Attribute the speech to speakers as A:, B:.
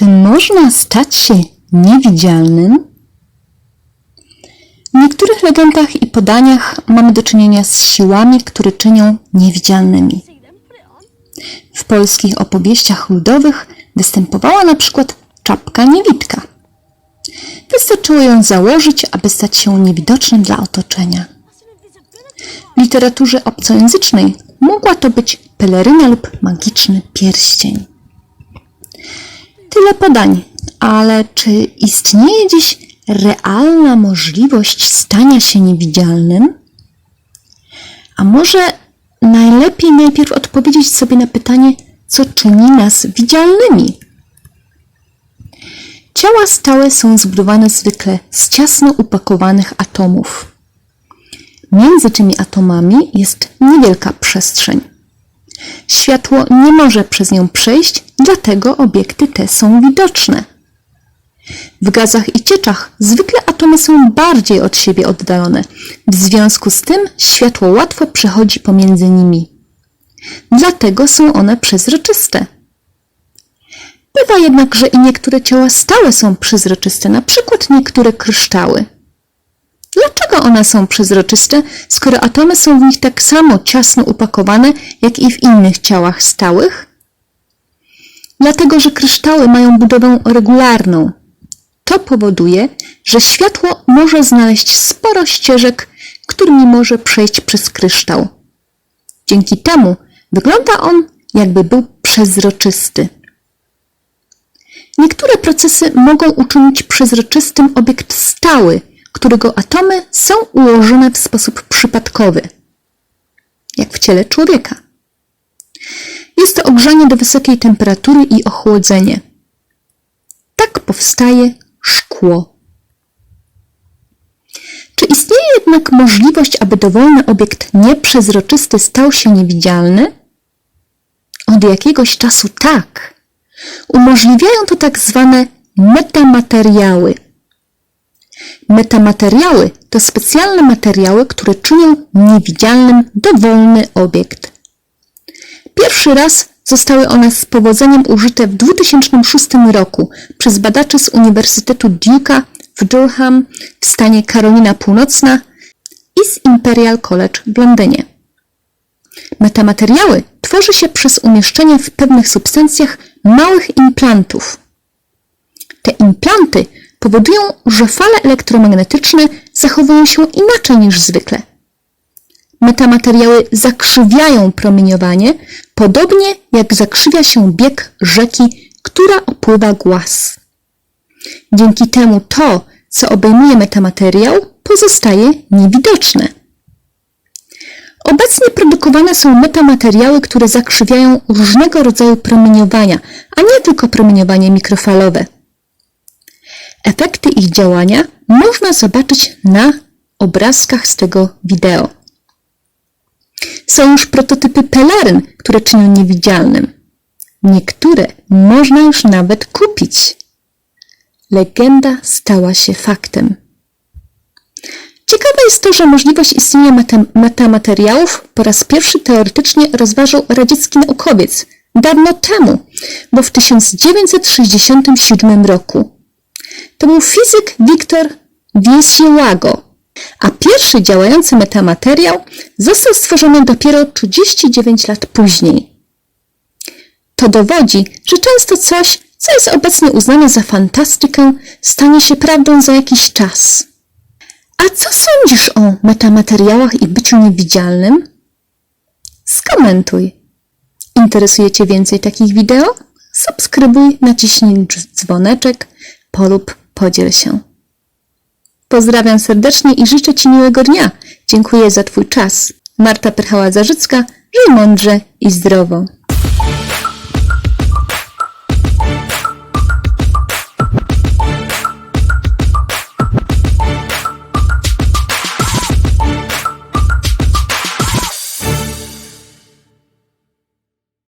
A: Czy można stać się niewidzialnym? W niektórych legendach i podaniach mamy do czynienia z siłami, które czynią niewidzialnymi. W polskich opowieściach ludowych występowała na przykład czapka niewidka. Wystarczyło ją założyć, aby stać się niewidocznym dla otoczenia. W literaturze obcojęzycznej mogła to być peleryna lub magiczny pierścień. Tyle podań, ale czy istnieje dziś realna możliwość stania się niewidzialnym? A może najlepiej najpierw odpowiedzieć sobie na pytanie, co czyni nas widzialnymi? Ciała stałe są zbudowane zwykle z ciasno upakowanych atomów. Między tymi atomami jest niewielka przestrzeń. Światło nie może przez nią przejść, dlatego obiekty te są widoczne. W gazach i cieczach zwykle atomy są bardziej od siebie oddalone. W związku z tym światło łatwo przechodzi pomiędzy nimi. Dlatego są one przezroczyste. Bywa jednak, że i niektóre ciała stałe są przezroczyste, na przykład niektóre kryształy. Dlaczego one są przezroczyste, skoro atomy są w nich tak samo ciasno upakowane, jak i w innych ciałach stałych? Dlatego, że kryształy mają budowę regularną. To powoduje, że światło może znaleźć sporo ścieżek, którymi może przejść przez kryształ. Dzięki temu wygląda on, jakby był przezroczysty. Niektóre procesy mogą uczynić przezroczystym obiekt stały, którego atomy są ułożone w sposób przypadkowy, jak w ciele człowieka. Jest to ogrzanie do wysokiej temperatury i ochłodzenie. Tak powstaje szkło. Czy istnieje jednak możliwość, aby dowolny obiekt nieprzezroczysty stał się niewidzialny? Od jakiegoś czasu tak. Umożliwiają to tak zwane metamateriały. Metamateriały to specjalne materiały, które czynią niewidzialnym dowolny obiekt. Pierwszy raz zostały one z powodzeniem użyte w 2006 roku przez badaczy z Uniwersytetu Duke'a w Durham w stanie Karolina Północna i z Imperial College w Londynie. Metamateriały tworzy się przez umieszczenie w pewnych substancjach małych implantów. Te implanty powodują, że fale elektromagnetyczne zachowują się inaczej niż zwykle. Metamateriały zakrzywiają promieniowanie, podobnie jak zakrzywia się bieg rzeki, która opływa głaz. Dzięki temu to, co obejmuje metamateriał, pozostaje niewidoczne. Obecnie produkowane są metamateriały, które zakrzywiają różnego rodzaju promieniowania, a nie tylko promieniowanie mikrofalowe. Efekty ich działania można zobaczyć na obrazkach z tego wideo. Są już prototypy peleryn, które czynią niewidzialnym. Niektóre można już nawet kupić. Legenda stała się faktem. Ciekawe jest to, że możliwość istnienia meta- metamateriałów po raz pierwszy teoretycznie rozważył radziecki naukowiec dawno temu, bo w 1967 roku. To był fizyk Wiktor Wiesiełago, a pierwszy działający metamateriał został stworzony dopiero 39 lat później. To dowodzi, że często coś, co jest obecnie uznane za fantastykę, stanie się prawdą za jakiś czas. A co sądzisz o metamateriałach i byciu niewidzialnym? Skomentuj. Interesuje Cię więcej takich wideo? Subskrybuj, naciśnij dz- dzwoneczek, polub, podziel się. Pozdrawiam serdecznie i życzę Ci miłego dnia. Dziękuję za Twój czas. Marta Pyrchała-Zarzycka, żyj mądrze i zdrowo.